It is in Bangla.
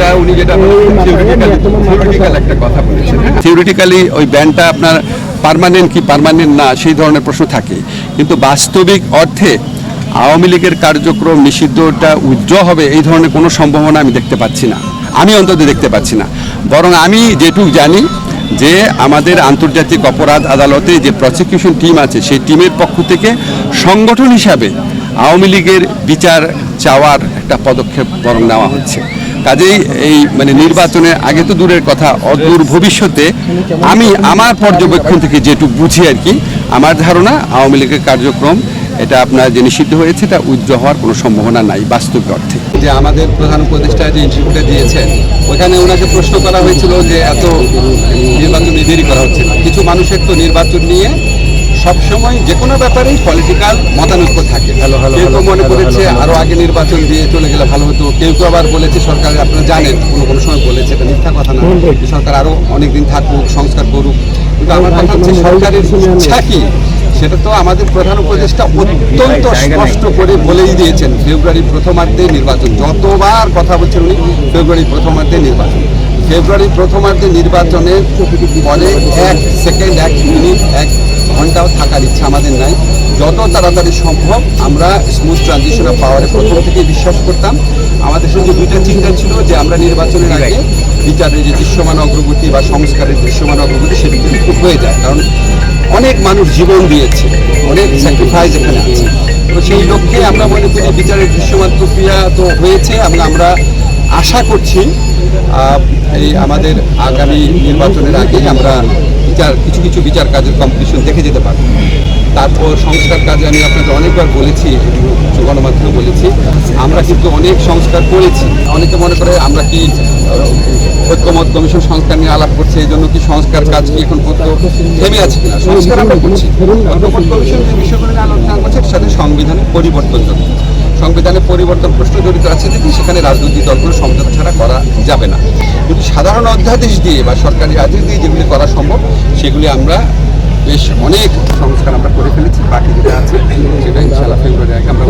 এটা উনি যেটা থিওরিটিক্যাল একটা কথা বলেছেন। থিওরিটিক্যালি ওই ব্যানটা আপনার পার্মানেন্ট কি পার্মানেন্ট না সেই ধরনের প্রশ্ন থাকে। কিন্তু বাস্তবিক অর্থে আওয়ামী লীগের কার্যক্রম নিষিদ্ধটা উজ্জ্বল হবে এই ধরনের কোনো সম্ভাবনা আমি দেখতে পাচ্ছি না। আমি অন্তত দেখতে পাচ্ছি না। বরং আমি যেটুক জানি যে আমাদের আন্তর্জাতিক অপরাধ আদালতে যে প্রসিকিউশন টিম আছে সেই টিমের পক্ষ থেকে সংগঠন হিসাবে আওয়ামী লীগের বিচার চাওয়ার একটা পদক্ষেপ বরং নেওয়া হচ্ছে। কাজেই এই মানে নির্বাচনের আগে তো দূরের কথা, অদূর ভবিষ্যতে আমি আমার পর্যবেক্ষণ থেকে যেটুকু বুঝি আর কি, আমার ধারণা আওয়ামী লীগের কার্যক্রম, এটা আপনার যে নিষিদ্ধ হয়েছে, এটা উজ্জ্বল হওয়ার কোনো সম্ভাবনা নাই বাস্তবিক অর্থে। যে আমাদের প্রধান উপদেষ্টা যে ইনস্টিটিউটে দিয়েছেন, ওখানে ওনাকে প্রশ্ন করা হয়েছিল যে এত নির্বাচন দেরি করা হচ্ছে না। কিছু মানুষের তো নির্বাচন নিয়ে সবসময় যে কোনো ব্যাপারেই পলিটিক্যাল মতানৈক্য থাকে। মনে করেছে আরও আগে নির্বাচন দিয়ে চলে গেলে ভালো হতো। কেউ কেউ আবার বলেছে সরকার আপনারা জানেন কোনো কোনো সময় বলেছে এটা মিথ্যা কথা না। সরকার আরও অনেকদিন থাকুক সংস্কার করুক। কিন্তু আমার কথা হচ্ছে সরকারের ইচ্ছা কি? সেটা তো আমাদের প্রধান উপদেষ্টা অত্যন্ত স্পষ্ট করে বলেই দিয়েছেন ফেব্রুয়ারি প্রথমার্ধে নির্বাচন। যতবার কথা বলছেন উনি ফেব্রুয়ারি প্রথমার্ধে নির্বাচন। ফেব্রুয়ারি প্রথমার্ধে নির্বাচনের পরে এক সেকেন্ড এক মিনিট এক ঘন্টাও থাকার ইচ্ছা আমাদের নাই। যত তাড়াতাড়ি সম্ভব আমরা স্মুথ ট্রানজিশন অফ পাওয়ারে প্রথম থেকে বিশ্বাস করতাম। আমাদের সঙ্গে দুইটা চিন্তা ছিল যে আমরা নির্বাচনের আগে বিচারের যে দৃশ্যমান অগ্রগতি বা সংস্কারের দৃশ্যমান অগ্রগতি সেটি কিন্তু হয়ে যায়। কারণ অনেক মানুষ জীবন দিয়েছে, অনেক স্যাক্রিফাইস এখানে আছে। তো সেই লক্ষ্যে আমরা মনে করি বিচারের দৃশ্যমান প্রক্রিয়া তো হয়েছে। আমরা আমরা আশা করছি এই আমাদের আগামী নির্বাচনের আগে আমরা বিচার, কিছু কিছু বিচার কাজের কম্পিটিশন দেখে যেতে পারব। তারপর সংস্কার কাজে আমি আপনাকে অনেকবার বলেছি গণমাধ্যমে বলেছি, আমরা কিন্তু অনেক সংস্কার করেছি। অনেকে মনে করে আমরা কি ঐক্যমত কমিশন সংস্কার নিয়ে আলাপ করছে, এই জন্য কি সংস্কার কাজ কি এখন করতে থেমে আছে কিনা? সংস্কার আমরা করছি। ঐক্যমত কমিশন যে বিষয়গুলো আলোচনা করছে সাথে সংবিধানের পরিবর্তন জড়িত সংবিধানের পরিবর্তন প্রশ্ন জড়িত আছে যদি সেখানে রাজনৈতিক দলগুলো সমঝোতা ছাড়া করা যাবে না। কিন্তু সাধারণ অধ্যাদেশ দিয়ে বা সরকারি আদেশ দিয়ে যেগুলি করা সম্ভব সেগুলি আমরা বেশ অনেক সংস্কার আমরা করে ফেলেছি বাকি যেটা আছে সেটা ইনশাআল্লাহ ফেব্রুয়ারি আমরা